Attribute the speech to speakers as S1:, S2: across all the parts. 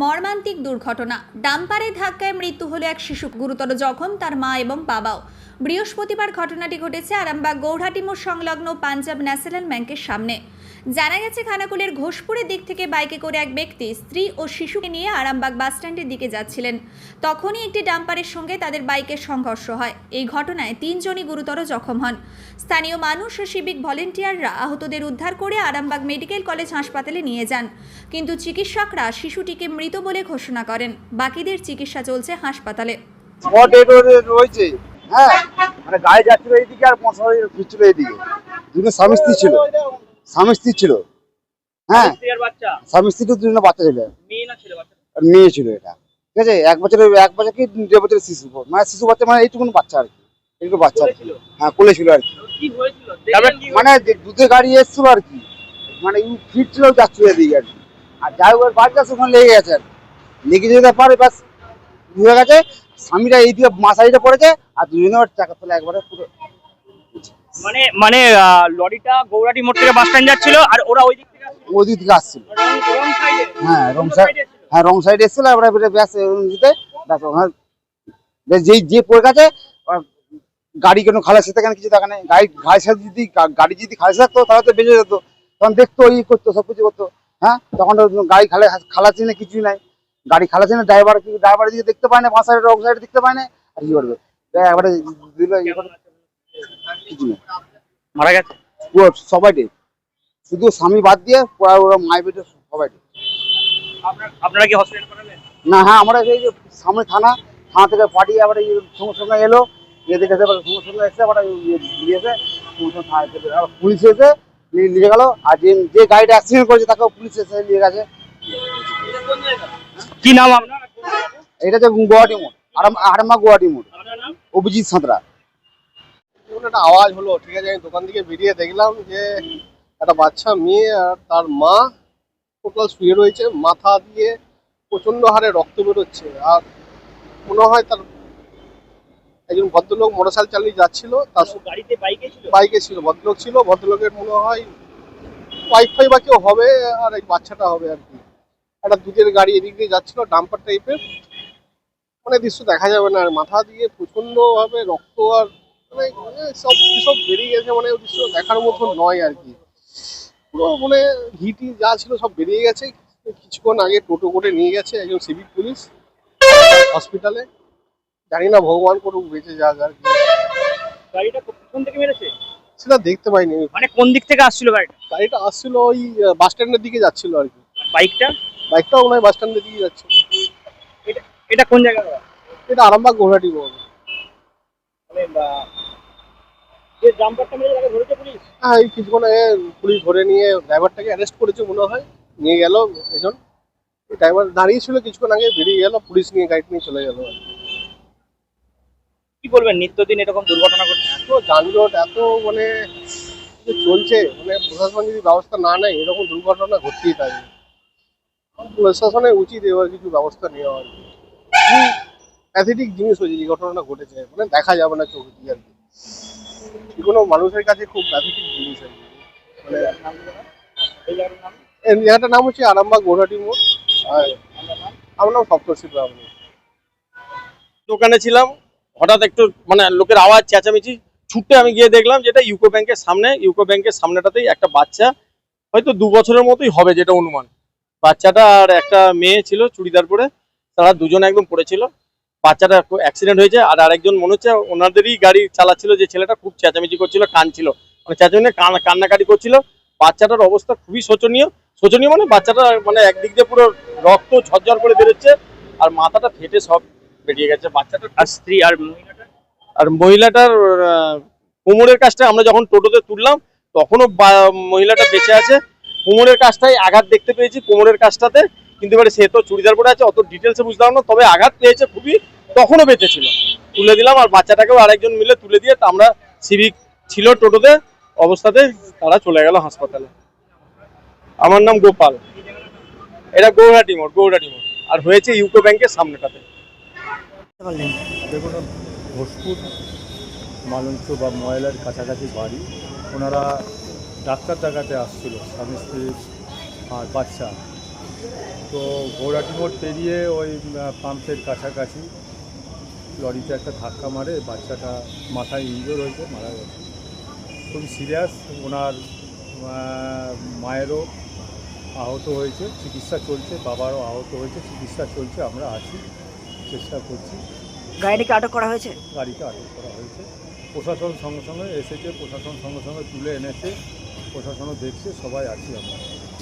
S1: মর্মান্তিক দুর্ঘটনা। ডাম্পারে ধাক্কায় মৃত্যু হলো এক শিশু, গুরুতর জখম তার মা এবং বাবাও। বৃহস্পতিবার ঘটনাটি ঘটেছে আরামবাগ গৌহাটি মোড় সংলগ্ন পাঞ্জাব ন্যাশনাল ব্যাংকের সামনে। জানা গেছে খানাকুলের ঘোষপুরের দিক থেকে বাইকে করে এক ব্যক্তি স্ত্রী ও শিশুকে নিয়ে আরামবাগ বাসস্ট্যান্ডের দিকে যাচ্ছিলেন। তখনই একটি ডাম্পারের সঙ্গে তাদের বাইকের সংঘর্ষ হয়। এই ঘটনায় তিনজনই গুরুতর জখম হন। স্থানীয় মানুষ ও সিভিক ভলেন্টিয়াররা আহতদের উদ্ধার করে আরামবাগ মেডিকেল কলেজ হাসপাতালে নিয়ে যান। কিন্তু চিকিৎসকরা শিশুটিকে মৃত বলে ঘোষণা করেন। বাকিদের চিকিৎসা চলছে হাসপাতালে।
S2: হ্যাঁ মানে গাড়ি যাচ্ছিল এইদিকে আর মশারি ফিরছিল এইদিকে। দুজনে স্বামী স্ত্রী ছিল। স্বামী স্ত্রী ছিল। হ্যাঁ স্বামী স্ত্রী তো দুজনে বাচ্চা ছিল।
S3: মেয়ে না ছেলে বাচ্চা?
S2: আর মেয়ে ছিল এটা। ঠিক আছে এক বছরের এক বছর কি দেড় বছরের শিশু? মানে শিশু বাচ্চা মানে এইটুকুন বাচ্চা আর কি। এইটুকু বাচ্চা।
S3: ছিল?
S2: হ্যাঁ কোলে ছিল আর কি। মানে দুধে গাড়ি এসছিল আর কি। মানে ফিরছিল যাচ্ছিল এদিকে আর কি। আর যাই হোক বাচ্চা ওখানে লেগে গেছে আর কি। লেগে যেতে পারে ব্যাস হয়ে গেছে। স্বামীরা এইদিকে মাসাইটা পড়েছে আর দুজনে ওর চাকা তোলা একবারে পুরো
S3: মানে মানে লরিটা গৌরাটি মোড় থেকে বাস স্ট্যান্ড যাচ্ছিল আর ওরা ওই দিক থেকে আসছিল।
S2: ওই দিক থেকে আসছিল।
S3: রং সাইডে
S2: হ্যাঁ রং সাইড হ্যাঁ রং সাইড এসেছিল এবারে এবারে ব্যাস দিতে। ব্যাস ওখানে বেশ যেই যে পড়ে গেছে আর গাড়ি কোনো খালাসি থাকে কিছু থাকে না গাড়ি সাথে যদি গা- গাড়ি যদি খালাসি থাকতো তাহলে তো বেঁচে যেত। তখন দেখতো ই করতো সব কিছু করতো। হ্যাঁ তখন তো গাড়ি খালা খালাসি না কিছুই নাই। গাড়ি খালাসি না ড্রাইভার কি ড্রাইভার দিকে দেখতে পায় না বাঁ সাইড রং সাইড দেখতে পায় না আর কি করবে? একবারে দিল ইয়ে করে নেই
S3: মারা গেছে?
S2: পুরো সবাই ডে শুধু স্বামী বাদ দিয়ে পুরো ওরা মায়ের বেটে সবাই ডে
S3: আপনারা কি হসপিটাল পাঠালেন?
S2: না হ্যাঁ আমরা এই যে সামনে থানা থানা থেকে পাঠিয়ে আবার এই সঙ্গে সঙ্গে এলো এ দেখে এসে আবার সঙ্গে সঙ্গে এসে আবার ইয়ে গেলো। পুলিশ এসে নিয়ে নিয়ে গেল। আর যে যে গাড়িটা অ্যাক্সিডেন্ট করেছে তাকেও পুলিশ এসে নিয়ে গেছে।
S3: কি নাম আপনার?
S2: এটা হচ্ছে গুয়াহাটি মোড় আরাম আরামা গুয়াহাটি মোড়। অভিজিৎ সাঁতরা।
S4: একটা আওয়াজ হলো ঠিক আছে? আমি দোকান থেকে বেরিয়ে দেখলাম যে একটা বাচ্চা মেয়ে আর তার মা টোটাল শুয়ে রয়েছে মাথা দিয়ে প্রচণ্ড হারে রক্ত বেরোচ্ছে আর মনে হয় তার একজন ভদ্রলোক মোটরসাইকেল চালিয়ে যাচ্ছিল তার
S3: গাড়িতে বাইকে ছিল?
S4: বাইকে ছিল ভদ্রলোক ছিল ভদ্রলোকের মনে হয় ওয়াইফাই বা কেউ হবে আর এই বাচ্চাটা হবে আর কি। একটা দুধের গাড়ি এদিক দিয়ে যাচ্ছিল ডাম্পার টাইপের মানে দৃশ্য দেখা যাবে না আর মাথা দিয়ে প্রচণ্ড ভাবে রক্ত আর সব সব বেরিয়ে গেছে মানে দৃশ্য দেখার মতো নয় আর কি। পুরো মানে হিটি যা ছিল সব বেরিয়ে গেছে। কিছুক্ষণ আগে টোটো করে নিয়ে গেছে একজন সিভিক পুলিশ হসপিটালে। জানি না ভগবান করুক বেঁচে যাক আর কি।
S3: গাড়িটা কোন থেকে মেরেছে?
S4: সেটা দেখতে পাইনি
S3: মানে কোন দিক থেকে আসছিল গাড়িটা?
S4: গাড়িটা আসছিল ওই বাস স্ট্যান্ডের দিকে যাচ্ছিল আর কি।
S3: বাইকটা?
S4: বাইকটাও মনে হয় বাস স্ট্যান্ডের দিকে যাচ্ছিল।
S3: এটা এটা কোন জায়গা
S4: এটা আরামবাগ গোহাটি মোড়
S3: মানে আহ, যে জাম্পারটা মেরেছে তাকে ধরেছে পুলিশ
S4: হ্যাঁ এই কিছুক্ষণ আগে পুলিশ ধরে নিয়ে ড্রাইভারটাকে অ্যারেস্ট করেছে মনে হয় নিয়ে গেল এজন ড্রাইভার দাঁড়িয়ে ছিল কিছুক্ষণ আগে বেরিয়ে গেল পুলিশ নিয়ে গাড়ি নিয়ে চলে গেল।
S3: কি বলবেন নিত্যদিন এরকম দুর্ঘটনা ঘটছে?
S4: এত যানজট এত মানে চলছে মানে প্রশাসন যদি ব্যবস্থা না নেয় এরকম দুর্ঘটনা ঘটতেই থাকে প্রশাসনের উচিত এবার কিছু ব্যবস্থা নেওয়া। আর কি প্যাথেটিক জিনিস হয়েছে ঘটনাটা ঘটেছে মানে দেখা যাবে না চোখ দিয়ে আর কি। কোনো মানুষের কাছে খুব প্যাথেটিক জিনিস আর কি? মানে
S3: নাম
S4: হচ্ছে আরামবাগ গৌহাটি মোড়। আর আমার নাম সপ্তর্ষি ব্রাহ্মণ।
S5: দোকানে ছিলাম, হঠাৎ একটু মানে লোকের আওয়াজ চেঁচামেচি, ছুটে আমি গিয়ে দেখলাম যেটা ইউকো ব্যাংকের সামনে, ইউকো ব্যাংকের সামনেটাতেই একটা বাচ্চা, হয়তো দু বছরের মতোই হবে যেটা অনুমান। বাচ্চাটা আর একটা মেয়ে ছিল চুড়িদার পরে, তারা দুজনে একদম পড়েছিল। বাচ্চাটা অ্যাক্সিডেন্ট হয়েছে আর আরেকজন মনে হচ্ছে ওনাদেরই গাড়ি চালাচ্ছিল যে ছেলেটা খুব চেঁচামেচি করছিল কানছিল মানে চেঁচামেচি কান কান্নাকাটি করছিল। বাচ্চাটার অবস্থা খুবই শোচনীয়। শোচনীয় মানে বাচ্চাটা মানে একদিক দিয়ে পুরো রক্ত ঝরঝর করে বেরোচ্ছে আর মাথাটা ফেটে সব বেরিয়ে গেছে। বাচ্চাটা
S3: আর স্ত্রী আর মহিলাটা?
S5: আর মহিলাটার কোমরের কাজটা আমরা যখন টোটোতে তুললাম তখনও বা- মহিলাটা বেঁচে আছে। কোমরের কাজটাই আঘাত দেখতে পেয়েছি কোমরের কাজটাতে। কিন্তু এবারে সে তো চুড়িদার পরে আছে, অত ডিটেলসে বুঝলাম না, তবে আঘাত পেয়েছে খুবই, তখনও বেঁচে ছিল তুলে দিলাম, আর বাচ্চাটাকেও আরেকজন মিলে তুলে দিয়ে আমরা সিভিক ছিল টোটোতে, অবস্থাতে তারা চলে গেল হাসপাতালে। আমার নাম গোপাল। এটা গৌহাটি মোড় গৌহাটি মোড়। আর হয়েছে ইউকো ব্যাংকের সামনেটাতে।
S6: ঘোষপুর মালঞ্চ বা ময়লার কাছাকাছি বাড়ি, ওনারা ডাক্তার দেখাতে আসছিল, স্বামী স্ত্রী আর বাচ্চা। তো গৌরাটি মোড় পেরিয়ে ওই পাম্পের কাছাকাছি লরিতে একটা ধাক্কা মারে বাচ্চাটা মাথায় ইঞ্জোর হয়েছে মারা গেছে। খুবই সিরিয়াস ওনার মায়েরও আহত হয়েছে চিকিৎসা চলছে বাবারও আহত হয়েছে চিকিৎসা চলছে আমরা আছি চেষ্টা করছি।
S7: গাড়িটাকে আটক করা হয়েছে?
S6: গাড়িকে আটক করা হয়েছে। প্রশাসন সঙ্গে সঙ্গে এসেছে প্রশাসন সঙ্গে সঙ্গে তুলে এনেছে প্রশাসনও দেখছে সবাই আছি আমরা।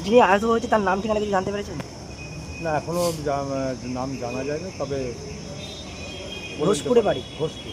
S7: যিনি আহত হয়েছে তার নাম ঠিকানা কিছু জানতে পেরেছেন?
S6: না এখনও নাম জানা যায় না তবে
S7: ঘোষপুরে বাড়ি?
S6: ঘোষপুর।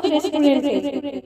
S8: মৈত্র রেস্টুরেন্টে